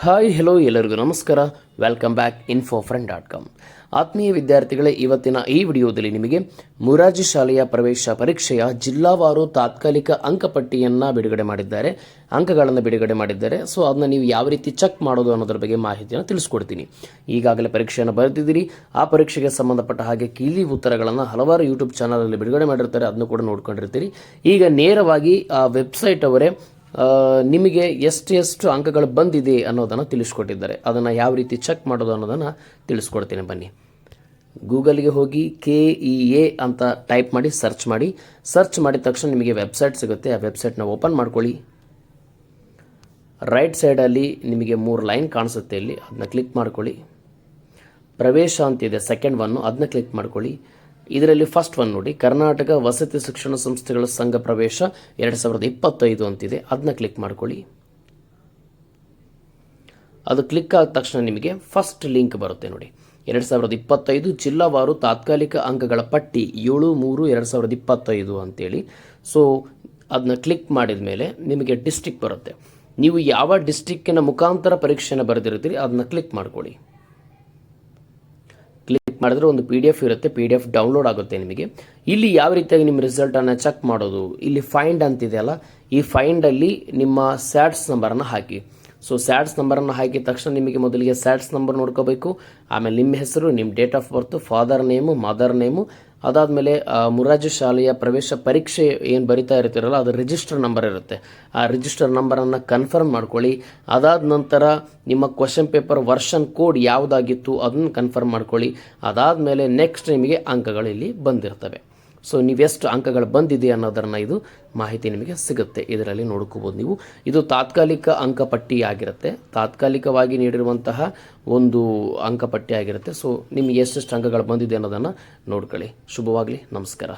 Hi hello ಎಲ್ಲರಿಗೂ ನಮಸ್ಕಾರ. Welcome back info friend dot com ಆತ್ಮೀಯ ವಿದ್ಯಾರ್ಥಿಗಳೇ, ಇವತ್ತಿನ ಈ ವಿಡಿಯೋದಲ್ಲಿ ನಿಮಗೆ ಮುರಾಜಿ ಶಾಲೆಯ ಪ್ರವೇಶ ಪರೀಕ್ಷೆಯ ಜಿಲ್ಲಾವಾರು ತಾತ್ಕಾಲಿಕ ಅಂಕಪಟ್ಟಿಯನ್ನು ಬಿಡುಗಡೆ ಮಾಡಿದ್ದಾರೆ. ಅಂಕಗಳನ್ನು ಬಿಡುಗಡೆ ಮಾಡಿದ್ದಾರೆ. ಸೊ ಅದನ್ನ ನೀವು ಯಾವ ರೀತಿ ಚೆಕ್ ಮಾಡೋದು ಅನ್ನೋದ್ರ ಬಗ್ಗೆ ಮಾಹಿತಿಯನ್ನು ತಿಳಿಸ್ಕೊಡ್ತೀನಿ. ಈಗಾಗಲೇ ಪರೀಕ್ಷೆಯನ್ನು ಬರೆದಿದ್ದೀರಿ. ಆ ಪರೀಕ್ಷೆಗೆ ಸಂಬಂಧಪಟ್ಟ ಹಾಗೆ ಕೀಲಿ ಉತ್ತರಗಳನ್ನು ಹಲವಾರು ಯೂಟ್ಯೂಬ್ ಚಾನಲಲ್ಲಿ ಬಿಡುಗಡೆ ಮಾಡಿರ್ತಾರೆ. ಅದನ್ನು ಕೂಡ ನೋಡ್ಕೊಂಡಿರ್ತೀರಿ. ಈಗ ನೇರವಾಗಿ, ಆ ವೆಬ್ಸೈಟ್ ಅವರೇ ನಿಮಗೆ ಎಷ್ಟು ಎಷ್ಟು ಅಂಕಗಳು ಬಂದಿದೆ ಅನ್ನೋದನ್ನು ತಿಳಿಸ್ಕೊಟ್ಟಿದ್ದಾರೆ. ಅದನ್ನು ಯಾವ ರೀತಿ ಚೆಕ್ ಮಾಡೋದು ಅನ್ನೋದನ್ನು ತಿಳಿಸ್ಕೊಡ್ತೀನಿ ಬನ್ನಿ. ಗೂಗಲ್ಗೆ ಹೋಗಿ ಕೆ ಇ ಎ ಅಂತ ಟೈಪ್ ಮಾಡಿ ಸರ್ಚ್ ಮಾಡಿ. ಸರ್ಚ್ ಮಾಡಿದ ತಕ್ಷಣ ನಿಮಗೆ ವೆಬ್ಸೈಟ್ ಸಿಗುತ್ತೆ. ಆ ವೆಬ್ಸೈಟ್ನ ಓಪನ್ ಮಾಡ್ಕೊಳ್ಳಿ. ರೈಟ್ ಸೈಡಲ್ಲಿ ನಿಮಗೆ ಮೂರು ಲೈನ್ ಕಾಣಿಸುತ್ತೆ ಇಲ್ಲಿ. ಅದನ್ನ ಕ್ಲಿಕ್ ಮಾಡ್ಕೊಳ್ಳಿ. ಪ್ರವೇಶ ಅಂತಿದೆ ಸೆಕೆಂಡ್ ಒನ್ನು ಅದನ್ನ ಕ್ಲಿಕ್ ಮಾಡ್ಕೊಳ್ಳಿ. ಇದರಲ್ಲಿ ಫಸ್ಟ್ ಒನ್ ನೋಡಿ, ಕರ್ನಾಟಕ ವಸತಿ ಶಿಕ್ಷಣ ಸಂಸ್ಥೆಗಳ ಸಂಘ ಪ್ರವೇಶ ಎರಡು ಸಾವಿರದ ಇಪ್ಪತ್ತೈದು ಅಂತಿದೆ. ಅದನ್ನ ಕ್ಲಿಕ್ ಮಾಡ್ಕೊಳ್ಳಿ. ಅದು ಕ್ಲಿಕ್ ಆದ ತಕ್ಷಣ ನಿಮಗೆ ಫಸ್ಟ್ ಲಿಂಕ್ ಬರುತ್ತೆ ನೋಡಿ. ಎರಡು ಸಾವಿರದ ಇಪ್ಪತ್ತೈದು ಜಿಲ್ಲಾವಾರು ತಾತ್ಕಾಲಿಕ ಅಂಕಗಳ ಪಟ್ಟಿ ಏಳು ಮೂರು ಎರಡು ಸಾವಿರದ ಇಪ್ಪತ್ತೈದು ಅಂತೇಳಿ. ಸೊ ಅದನ್ನ ಕ್ಲಿಕ್ ಮಾಡಿದ ಮೇಲೆ ನಿಮಗೆ ಡಿಸ್ಟಿಕ್ ಬರುತ್ತೆ. ನೀವು ಯಾವ ಡಿಸ್ಟಿಕ್ಕಿನ ಮುಖಾಂತರ ಪರೀಕ್ಷೆಯನ್ನು ಬರೆದಿರ್ತೀರಿ ಅದನ್ನ ಕ್ಲಿಕ್ ಮಾಡ್ಕೊಳ್ಳಿ. ಕ್ಲಿಕ್ ಮಾಡಿದ್ರೆ ಒಂದು ಪಿ ಡಿ ಎಫ್ ಇರುತ್ತೆ ಪಿ ಡಿ ಎಫ್ ಡೌನ್ಲೋಡ್ ಆಗುತ್ತೆ ನಿಮಗೆ. ಇಲ್ಲಿ ಯಾವ ರೀತಿಯಾಗಿ ನಿಮ್ಮ ರಿಸಲ್ಟನ್ನು ಚೆಕ್ ಮಾಡೋದು? ಇಲ್ಲಿ ಫೈಂಡ್ ಅಂತಿದೆಯಲ್ಲ, ಈ ಫೈಂಡಲ್ಲಿ ನಿಮ್ಮ ಸ್ಯಾಟ್ಸ್ ನಂಬರನ್ನು ಹಾಕಿ. ಸೊ ಸ್ಯಾಟ್ಸ್ ನಂಬರನ್ನು ಹಾಕಿದ ತಕ್ಷಣ ನಿಮಗೆ ಮೊದಲಿಗೆ ಸ್ಯಾಟ್ಸ್ ನಂಬರ್ ನೋಡ್ಕೋಬೇಕು. ಆಮೇಲೆ ನಿಮ್ಮ ಹೆಸರು, ನಿಮ್ಮ date of birth father name mother name ಅದಾದಮೇಲೆ ಮುರಾರ್ಜಿ ಶಾಲೆಯ ಪ್ರವೇಶ ಪರೀಕ್ಷೆ ಏನು ಬರಿತಾ ಇರ್ತೀರಲ್ಲ, ಅದು ರಿಜಿಸ್ಟರ್ ನಂಬರ್ ಇರುತ್ತೆ. ಆ ರಿಜಿಸ್ಟರ್ ನಂಬರನ್ನು ಕನ್ಫರ್ಮ್ ಮಾಡ್ಕೊಳ್ಳಿ. ಅದಾದ ನಂತರ ನಿಮ್ಮ ಕ್ವಶನ್ ಪೇಪರ್ ವರ್ಷನ್ ಕೋಡ್ ಯಾವುದಾಗಿತ್ತು, ಅದನ್ನು ಕನ್ಫರ್ಮ್ ಮಾಡ್ಕೊಳ್ಳಿ. ಅದಾದಮೇಲೆ ನೆಕ್ಸ್ಟ್ ನಿಮಗೆ ಅಂಕಗಳು ಇಲ್ಲಿ ಬಂದಿರ್ತವೆ. ಸೊ ನೀವೆಷ್ಟು ಅಂಕಗಳು ಬಂದಿದೆ ಅನ್ನೋದನ್ನು ಇದು ಮಾಹಿತಿ ನಿಮಗೆ ಸಿಗುತ್ತೆ. ಇದರಲ್ಲಿ ನೋಡ್ಕೋಬೋದು ನೀವು. ಇದು ತಾತ್ಕಾಲಿಕ ಅಂಕಪಟ್ಟಿ ಆಗಿರುತ್ತೆ ತಾತ್ಕಾಲಿಕವಾಗಿ ನೀಡಿರುವಂತಹ ಒಂದು ಅಂಕಪಟ್ಟಿ ಆಗಿರುತ್ತೆ ಸೊ ನಿಮಗೆ ಎಷ್ಟೆಷ್ಟು ಅಂಕಗಳು ಬಂದಿದೆ ಅನ್ನೋದನ್ನು ನೋಡ್ಕೊಳ್ಳಿ. ಶುಭವಾಗಲಿ. ನಮಸ್ಕಾರ.